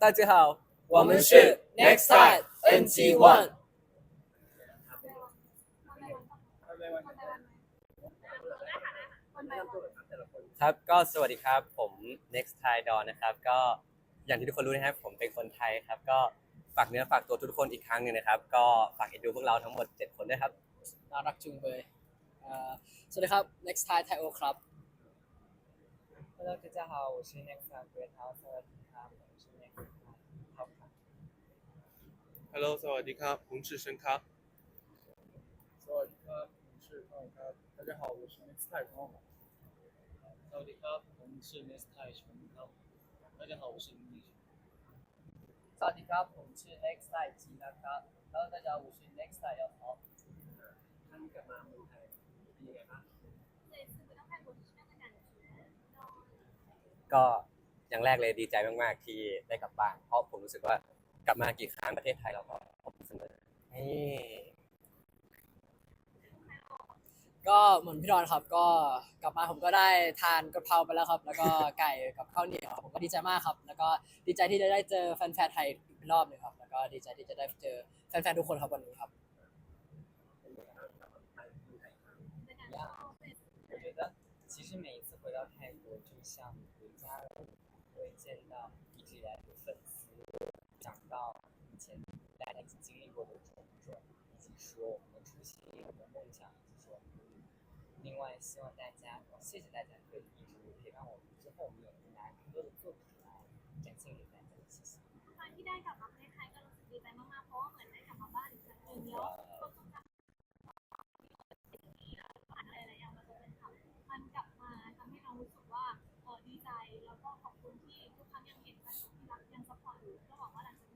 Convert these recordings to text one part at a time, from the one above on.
大家好，我们是 Next Time NG One。ครับก็สวัสดีครับ ผม Next Thai Don นะครับ ก็อย่างที่ทุกคนรู้นะครับ ผมเป็นคนไทยครับ ก็ฝากเนื้อฝากตัวทุกคนอีกครั้งหนึงนะครับ ก็ฝากเอ็นดูพวกเราทั้งหมด 7 คนด้วยครับ น่ารักจุงเบยเอ่อสวัสดีครับ next time ไทโอครับ Hello 大家好我是 Next Time Great Hello，สวัสดีครับ ผมชื่อเชนครับ สวัสดีครับ ผมชื่อข้าวครับ大家好，我是 Next Type ของผมสวัสดีครับ ผมชื่อ Next Type ของครับ大家好，我是林立สวัสดีครับ ผมชื่อ Next Type จีนะครับแล้ว大家好，我是 Next Type 姚涛。ท่านกลับมาเมืองไทยเป็นยังไงบ้างก็อย่างแรกเลยดีใจมาก ๆ ที่ได้กลับบ้าน เพราะผมรู้สึกว่า กลับมากี่ครั้งประเทศไทยเราก็อบอุ่นเสมอนี่ ก็เหมือนพี่ดอนครับ ก็กลับมาผมก็ได้ทานกะเพราไปแล้วครับ แล้วก็ไก่กับข้าวเหนียวครับผมก็ดีใจมากครับ แล้วก็ดีใจที่จะได้เจอแฟนๆไทยอีกรอบหนึงครับ แล้วก็ดีใจที่จะได้เจอแฟนๆทุกคนครับวันนี้ครับ 我觉得其实每一次回到泰国，就像回家了，会见到一直以来的粉丝，讲 到以前大家一起经历过的种种，以及说我们的初心、我们的梦想，以及说另外希望大家，谢谢大家可以一直陪伴我们，之后我们也会拿更多的作品来展现给大家，谢谢。 ตอนที่ได้กลับมาประเทศไทยก็รู้สึกดีใจมากๆ เพราะว่าเหมือนได้กลับมาบ้านอีกครั้งหนึ่งแล้วความทรงจำที่เราผ่านอะไรหลายอย่างมาจนเป็นข่าวมันกลับมาทำให้เรารู้สึกว่าเออดีใจแล้วก็ขอบคุณที่ทุกครั้งยังเห็นกันที่รักยังซัพพอร์ตอยู่ก็หวังว่าหลังจาก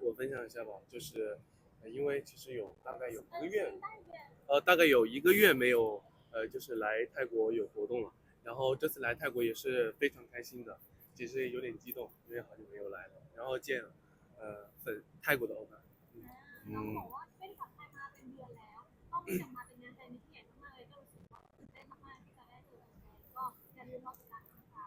我分享一下吧，就是因为其实有大概有一个，月，呃，大概有一个月没有呃，就是来泰国有活动了。然后这次来泰国也是非常开心的，其实有点激动，因为好久没有来了。然后见呃粉泰国的欧巴， น้องบอกว่าไม่ได้กลับไทยมาเป็นเดือนแล้วต้องกลับมาเป็นงานแฟนมิตรใหญ่มากๆเลยก็รู้สึกว่าตื่นเต้นมากๆที่จะได้เจอแฟนๆก็อย่าลืมรอติดตามนะคะ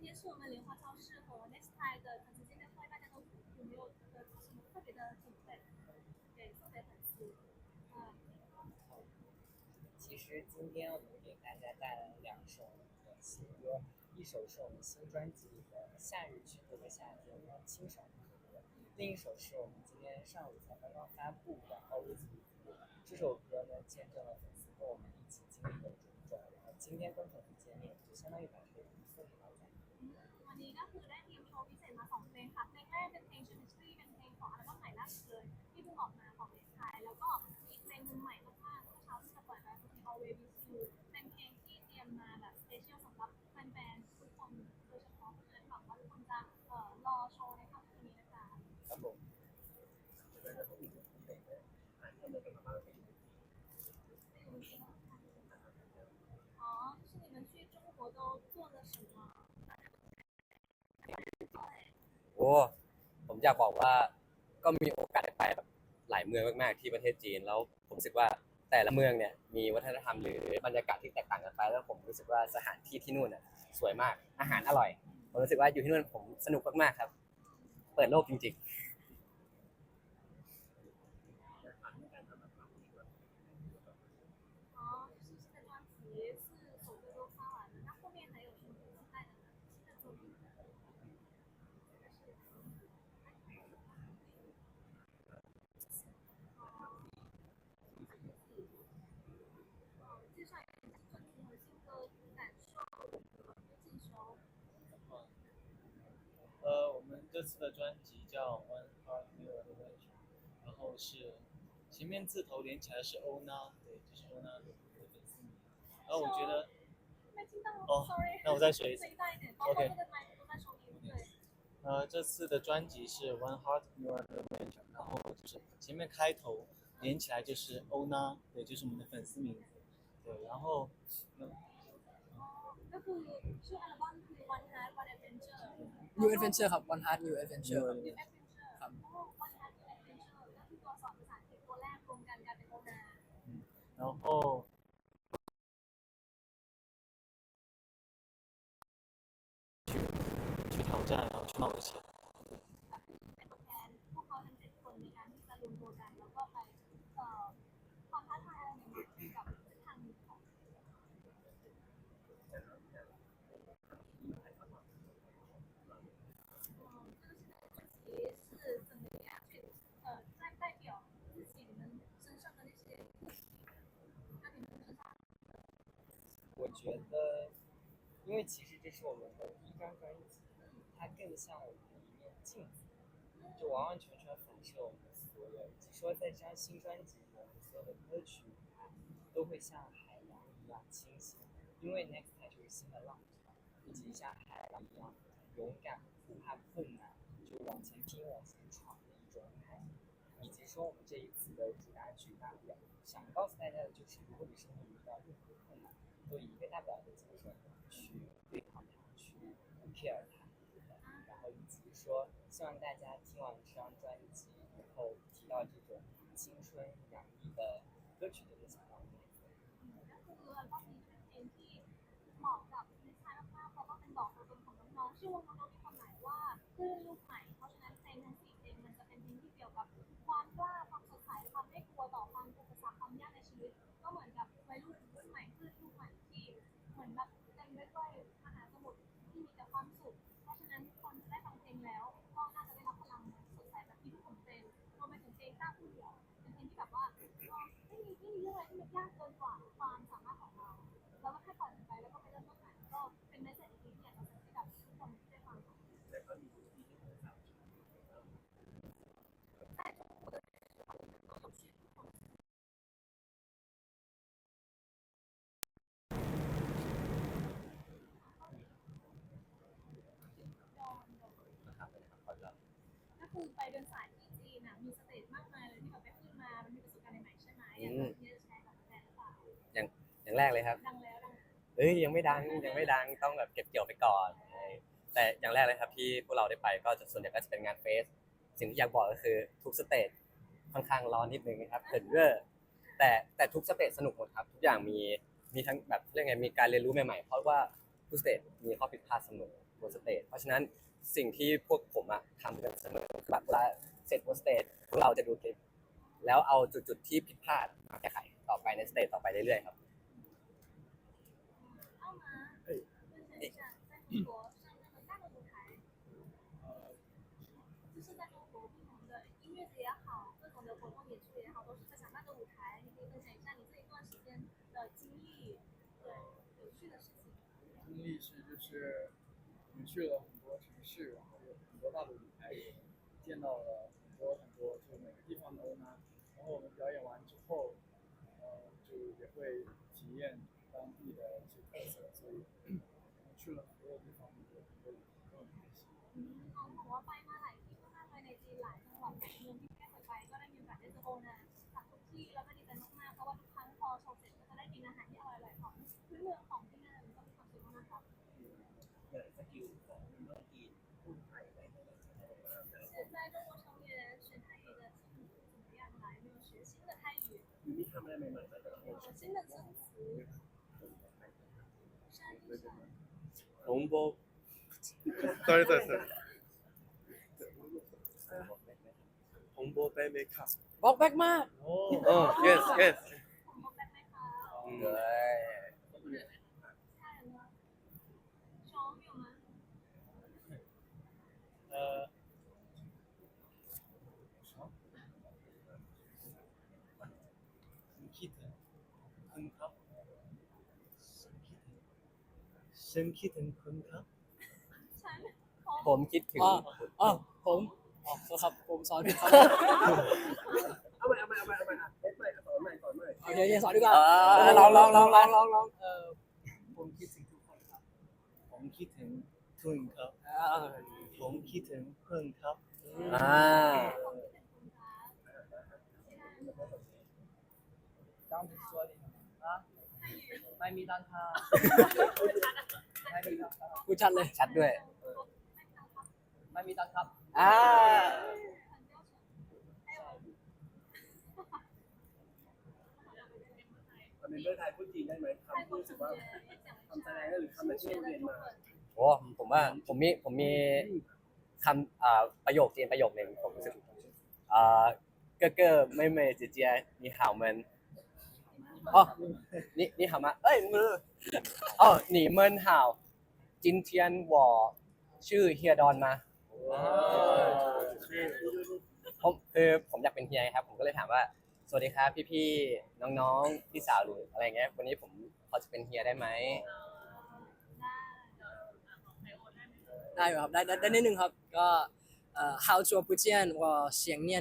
今天是我们莲花超市和 Next Time 的粉丝见面会，大家都有没有呃什么特别的准备给送给粉丝？嗯，其实今天我们给大家带来了两首 的新歌，一首是我们新专辑里的《夏日去度个夏天》，让清爽的歌；另一首是我们今天上午才刚刚发布的《Always With You》。这首歌呢，见证了粉丝跟我们一起经历的种种，然后今天跟粉丝见面，就相当于把这个礼物送给大家。 วันนี้ก็คือได้เตรียมโชว์พิเศษมาสองเพลงค่ะเพลงแรกเป็นเพลงชื่อ Mystery เป็นเพลงของอัลบั้มใหม่ล่าสุดเลยที่เพิ่งออกมาของ Next Time แล้วก็อีกเพลงหนึงใหม่มากๆเมื่อเช้าที่จะปล่อยไปคือเพลง Always With You รอโชว์ในค่ำคืนนี้นะคะ ครับผม 哦，就是你们去中国都做了什么？ โอ้ผมอยากบอกว่าก็มีโอกาสได้ไปแบบหลายเมืองมากๆที่ประเทศจีน แล้วผมรู้สึกว่าแต่ละเมืองเนี่ยมีวัฒนธรรมหรือบรรยากาศที่แตกต่างกันไป แล้วผมรู้สึกว่าสถานที่ที่นู่นน่ะสวยมากอาหารอร่อย ผมรู้สึกว่าอยู่ที่นู่นผมสนุกมากๆครับ เปิดโลกจริงๆ 的专辑叫 One Heart New Adventure，然后是前面字头连起来是欧娜，对，就是欧娜的粉丝名。然后我觉得，没听到哦，sorry。那我再说一次声音大一点，包括 OK 这个麦都在收音，对。呃，这次的专辑是 One Heart New Adventure，然后就是前面开头连起来就是欧娜，对，就是我们的粉丝名字。 对，然后嗯 ก็คือชื่ออัลบั้มคือ One Heart One Adventure New Adventure ครับ One Heart New Adventure ครับ New Adventure ครับโอ้ One Heart New Adventure ก็คือตัวสอนภา 觉得，因为其实这是我们的第一张专辑，它更像我们的一面镜子，就完完全全反射我们所有。以及说在这张新专辑里，我们所有的歌曲都会像海洋一样清晰，因为 Next Time 就是新的浪潮，以及像海洋一样勇敢、不怕困难，就往前拼、往前闯的一种态。以及说我们这一次的主打曲《大不了》，想告诉大家的就是，如果你生活遇到任何困难，都以一个大不了的精神去对抗它，去 care 它，然后以及说，希望大家听完这张专辑以后，提到这种青春洋溢的歌曲都会想到 Next。 ก็คืออัลบั้มนี้เป็นเพลงที่เหมาะกับในชายมากๆเพราะว่าเป็นดอกตัวตนของน้องๆชื่อวงน้องๆมีความหมายว่าคลื่นลูกใหม่ เพราะฉะนั้น ยวกับความกล้าความสดใสความไม่กลัวต่อความอุปสรรคความยากในชีวิต ก็เหมือนกับวัยรุ่นรุ่นใหม่คลื่นลูกใหม่ที่เหมือนแบบเต็มไปด้วยมหาสมุทรที่มีแต่ความสุข เพราะฉะนั้นทุกคนได้ฟังเพลงแล้วก็น่าจะได้รับพลังสดใสแบบที่ทุกคนเป็นรวมไปถึงเพลงกล้าพูดเดี่ยวเป็นเพลงที่แบบว่าไม่มีไม่มีเรื่องอะไรที่มันยากเกินกว่าความสามารถของเราเราก็แค่ปล่อยมันไปแล้วก็ไปเริ่มต้นใหม่ก็เป็นเมสเซจดีๆที่อยากจะส่งให้กับทุกคนที่ได้ฟังค่ะก็คือไปเดินสายที่จีนน่ะมีสเตจมากมายเลยที่แบบไปขึ้นมา มันมีประสบการณ์ใหม่ๆใช่ไหมอยากจะที่จะแชร์กับแฟนหรือเปล่า อย่างแรกเลยครับดังแล้วดังแล้วเอ้ยยังไม่ดังยังไม่ดังต้องแบบเก็บเกี่ยวไปก่อนเออแต่อย่างแรกเลยครับที่พวกเราได้ไปก็จะส่วนใหญ่ก็จะเป็นงานเฟสสิ่งที่อยากบอกก็คือทุกสเตจค่อนข้างร้อนนิดนึงนะครับเขินเร่อแต่แต่ทุกสเตจสนุกหมดครับ ทุกอย่างมีมีทั้งแบบเรื่องไงมีการเรียนรู้ใหม่ๆเพราะว่าทุกสเตจมีข้อผิดพลาดเสมอบนสเตจเพราะฉะนั้นสิ่งที่พวกผมอะทำกันเสมอคือแบบเวลาเสร็จบนสเตจพวกเราจะดูคลิปแล้วเอาจุดๆที่ผิดพลาดมาแก้ไขต่อไปในสเตจต่อไปเรื่อยๆครับ 中国上那么大的舞台，就是在中国不同的音乐节也好，各种的活动演出也好，都是非常大的舞台。你可以分享一下你这一段时间的经历，对有趣的事情。经历是就是我们去了很多城市，然后有很多大的舞台，见到了很多很多就每个地方的欧娜。然后我们表演完 หลายจังหวัดหลายเมืองที่ไม่ได้เคยไปก็ได้มีโอกาสได้เจอโอนาจากทุกที่แล้วก็ดีใจมากๆเพราะว่าทุกครั้งพอโชว์เสร็จก็จะได้กินอาหารที่อร่อยๆของพื้นเมืองของที่นั่นก็มีความสุขมากๆครับ เหมือนสกิลของเมืองจีนพูดไทยได้ไหม 现在中国成员学泰语的进度怎么样了？有没有学新的泰语？ มีทำอะไรใหม่ๆไหม 有新的增词。山地上，红包，sorry sorry sorry， ของโบไปไหมครับบอกแบกมาก โอ้ Oh, yes, yes. เลยเออคุณคิดถึงคุณครับฉันคิดถึงฉันคิดถึงคุณครับ ผมคิดถึง อ๋ออ๋อผม อ๋อครับผมสอนดครัเอาใหม่เอาใหม่เอาใหม่เอาใหม่อะเทสใหม่อ่อนใหม่สอนใโอเคโอเคสอนดีกว่าเอลองลองลองลองลองลองเออผมคิดถึงทุกคนครับ ผมคิดถึงทุนครับ ผมคิดถึงเพื่อนครับอ่าตั้งตัวดีนะไม่มีตังค่าไม่มีตังค่ากูชัดเลยชัดด้วย ไม่มีตังค์ครับ อ่าเป็เรื่อไทยพูดจีนได้ไหมครู้ว่าผมว่าผมมีผมมีคำประโยคจีนประโยคหนึ่งผมรู้สึกอ่าเกอเก้อไม่เม่เจีเจียมีข่าวมันอ๋อนี่นี่หามาเอ้ยมืออ๋อหนีเมินห่าวจินเทียนหวอชื่อเฮียดอนมา ผมคือผมอยากเป็นเฮียครับ ผมก็เลยถามว่า สวัสดีครับพี่ๆน้องๆพี่สาวหรืออะไรเงี้ยวันนี้ผมพอจะเป็นเฮียได้ไหมได้ครับได้ได้ไนิดนึงครับก็เอ่อ how to p u t i a n ว่าเสียงเนีย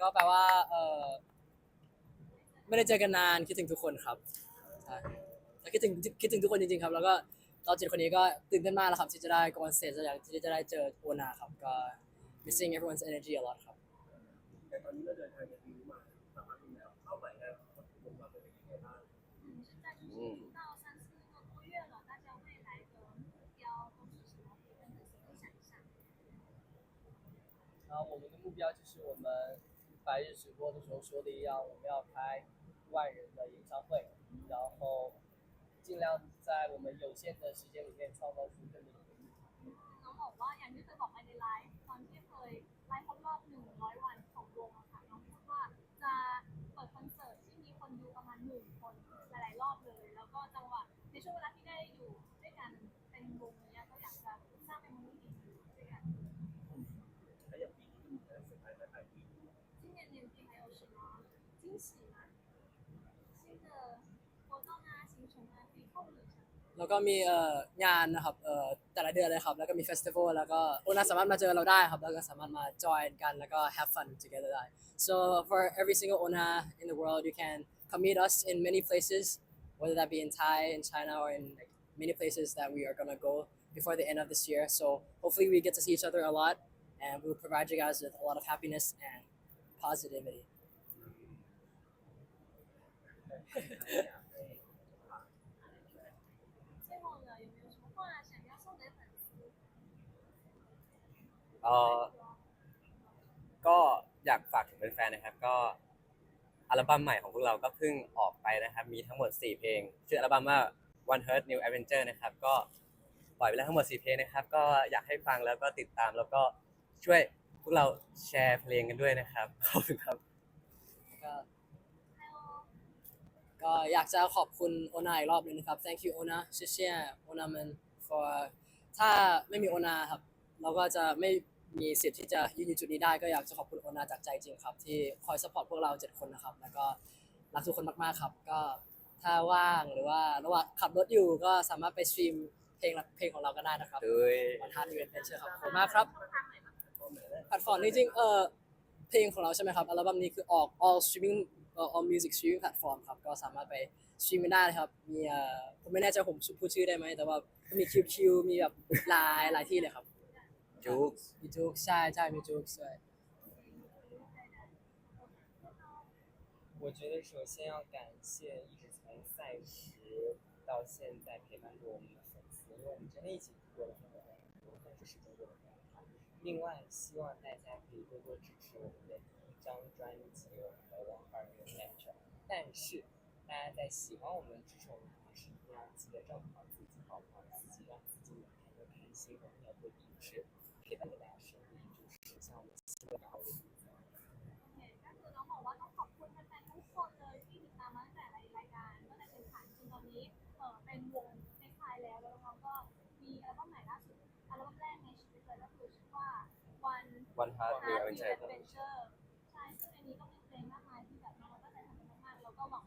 ก็แปลว่าเอ่อไม่ได้เจอกันนานคิดถึงทุกคนครับคิดถึงคิดถึงทุกคนจริงๆครับ แล้วก็ เราเจ็ดคนนี้ก็ตื่นเต้นมากแล้วครับ ที่จะได้กอนเซตจะอยากที่จะได้เจอโอนาครับก็ missing everyone's energy a lot ครับ แต่ตอนนี้เราเดินทางจากนี้มาสามารถดูแล้วเป้าหมายงานของวงเราเป็นยังไงบ้าง 嗯，现在就是出道三四个多月了，大家未来的目标都是什么？可以跟粉丝分享一下。然后我们的目标就是我们白日直播的时候说的一样，我们要开万人的演唱会，然后尽量 在我们有限的时间里面创造出更多的回忆。 น้องบอกว่าอย่างที่เคยบอกไปในไลฟ์ตอนที่เคยไลฟ์ครบรอบ 100 วันของวงอะค่ะน้องพูดว่าจะเปิดคอนเสิร์ตที่มีคนดูประมาณหมื่นคนหลาย ๆ รอบเลย แล้วก็จังหวะในช่วงเวลาที่ได้อยู่ด้วยกันเป็นวงเนี้ยก็อยากจะสร้างเป็นมูลนิธิด้วยกัน แล้วอย่างปีนี้มีอะไรเซอร์ไพรส์ไหมปีนี้ 今年年底还有什么惊喜 แล้วก็มีเอ่องานนะครับเอ่อแต่ละเดือนเลยครับ แล้วก็มีเฟสติวัลแล้วก็โอนาสามารถมาเจอเราได้ครับ แล้วก็สามารถมาจอยกันแล้วก็ have fun together ได้ so for every single Ona in the world you can come meet us in many places whether that be in Thai in China or in like, many places that we are gonna go before the end of this year so hopefully we get to see each other a lot and we'll provide you guys with a lot of happiness and positivity เออก็อยากฝากถึงแฟนๆนะครับ ก็อัลบั้มใหม่ของพวกเราก็เพิ่งออกไปนะครับ มีทั้งหมด 4 เพลง ชื่ออัลบั้มว่า One Heart New Adventure นะครับ ก็ปล่อยไปแล้วทั้งหมด 4 เพลงนะครับ ก็อยากให้ฟังแล้วก็ติดตามแล้วก็ช่วยพวกเราแชร์เพลงกันด้วยนะครับ ขอบคุณครับ ก็ก็อยากจะขอบคุณโอนาอีกรอบหนึงนะครับ thank you โอนาเชี่ยเชี่ยโอนามัน for ถ้าไม่มีโอนาครับ เราก็จะไม่ มีสิทธิ์ที่จะยืนอยู่จุดนี้ได้ก็อยากจะขอบคุณโอนาจากใจจริงครับ ที่คอยสปอร์ตพวกเราเจ็ดคนนะครับ แล้วก็รักทุกคนมากๆครับ ก็ถ้าว่างหรือว่าระหว่างขับรถอยู่ก็สามารถไปสตรีมเพลงเพลงของเราก็ได้นะครับด้วยวันทานอีเวนต์เป็นเชื่อครับขอบคุณมากครับแพลตฟอร์มจริงๆเออเพลงของเราใช่ไหมครับอัลบั้มนี้คือออก all streaming เอ่อ all music streaming platform ครับก็สามารถไปสตรีมได้เลยครับมีเอ่อผมไม่แน่ใจผมพูดชื่อได้ไหมแต่ว่ามี QQ มีแบบหลายหลายที่เลยครับ จุ๊ก มีจุกใช่ใช่มีจุกด้วย 我觉得首先要感谢一直从赛时到现在陪伴着我们的粉丝，因为我们真的一起度过了很多很多，但是始终过得很好。另外，希望大家可以多多支持我们的第一张专辑《我们的王二没有 match》。但是，大家在喜欢我们、支持我们的同时，一定要记得照顾好自己，保护好自己，让自己每天都开心。我们也会一直 get a กาคือน้องบอกว่าต้อขอบคุณแนๆทุกคนเลยที่ติดตามมาตั้แต่รายการตั้งแเป็นฐานจนตอนนี้เออเป็นวงในค่ยแล้วแล้วน้อก็มีอัลบั้มใหม่ล่าสุดอัลแรกในชีวิตเลยก็คือชื่อว่า One One Heart Adventure ใช่ซึ่งอันนี้ก็เป็นเพลงมากมายที่แบบน้อก็จะทำมากๆแล้วก็หวัง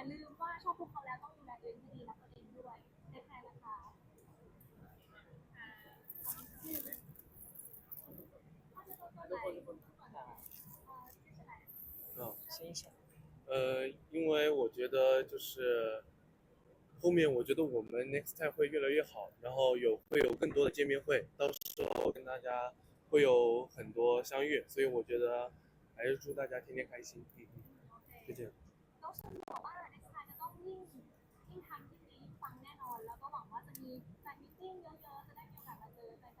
อย่าลืมว่าชอบพวกเขาแล้วต้องดูแลตัวเองให้ดีรักตัวเองด้วยเทคแคร์นะคะ 嗯，欣赏。呃，因为我觉得就是 后面我觉得我们 next time 会越来越好，然后有会有更多的见面会，到时候跟大家会有很多相遇，所以我觉得还是祝大家天天开心。嗯嗯， โอเค 就这样。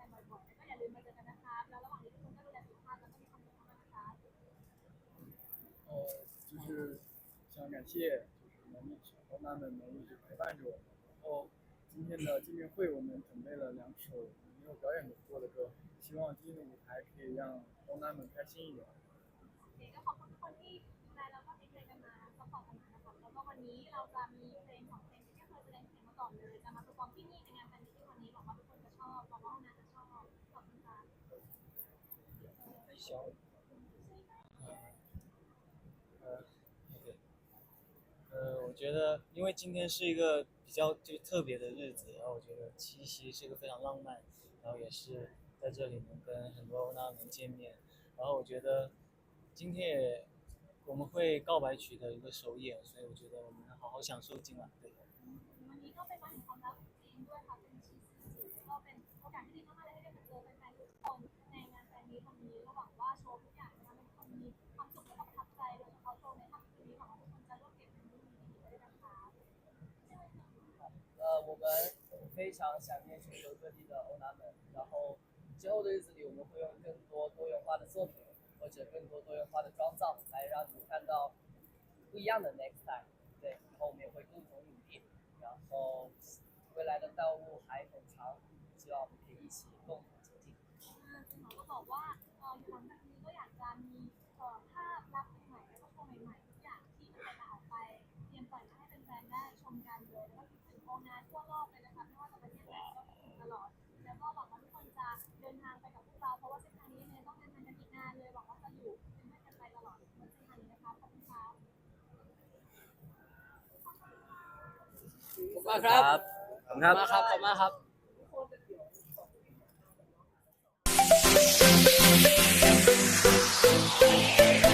มาเจอแฟนๆบ่อยๆก็อย่าลืมมาเจอกันนะครับ แล้วระหว่างนี้ทุกคนก็ดูแลสุขภาพแล้วก็มีความสุขมากๆนะครับ 呃，就是想感谢就是能一直欧娜们能一直陪伴着我们。然后今天的见面会，我们准备了两首没有表演过的歌，希望今天的舞台可以让欧娜们开心一点。 โอเคก็ขอบคุณทุกคนที่ดูแลแล้วก็เป็นใจกันมาซัพพอร์ตกันมานะครับ แล้วก็วันนี้เราจะมีเพลงของเพลงที่ไม่เคยแสดงเพลงมาก่อนเลย จะมาประกอบที่นี่ในงานแฟนมิตติ้งวันนี้ 小。呃，OK，呃，我觉得因为今天是一个比较就特别的日子，然后我觉得七夕是一个非常浪漫，然后也是在这里能跟很多欧娜们见面，然后我觉得今天也我们会告白曲的一个首演，所以我觉得我们好好享受今晚。对。 วันนี้ก็เป็นวันแห่งความรักจริงด้วยค่ะเป็นชีสสีก็เป็นโอกาสที่ดีมากๆเลย วังว่าโชว์ทุกอย่างจะทำให้ทุกคนมีความสุขและก็ประทับใจโดยเฉพาะโชว์ในค่ำคืนนี้หวังว่าทุกคนจะร่วมเก็บเป็นดีๆด้วยนะคะ 呃，我们非常想念全球各地的欧娜们，然后之后的日子里，我们会用更多多元化的作品，或者更多多元化的妆造，来让你们看到不一样的 next time。对，以后我们也会共同努力，然后未来的道路还很长，希望我们可以一起共同前进。 อ่าคุณห รงงานทั่วโลกเลยนะคะไม่ว่าจะประเทศไหนก็ตลอด แล้วก็หวังว่าทุกคนจะเดินทางไปกับพวกเราเพราะว่าเส้นทางนี้เนี่ยต้องเดินทางกันอีกนานเลยหวังว่าจะอยู่เป็นเพื่อนกันไปตลอดบนเส้นทางนี้นะคะขอบคุณครับขอบคุณครับขอบคุณครับ ขอบคุณมากครับขอบคุณมากครับ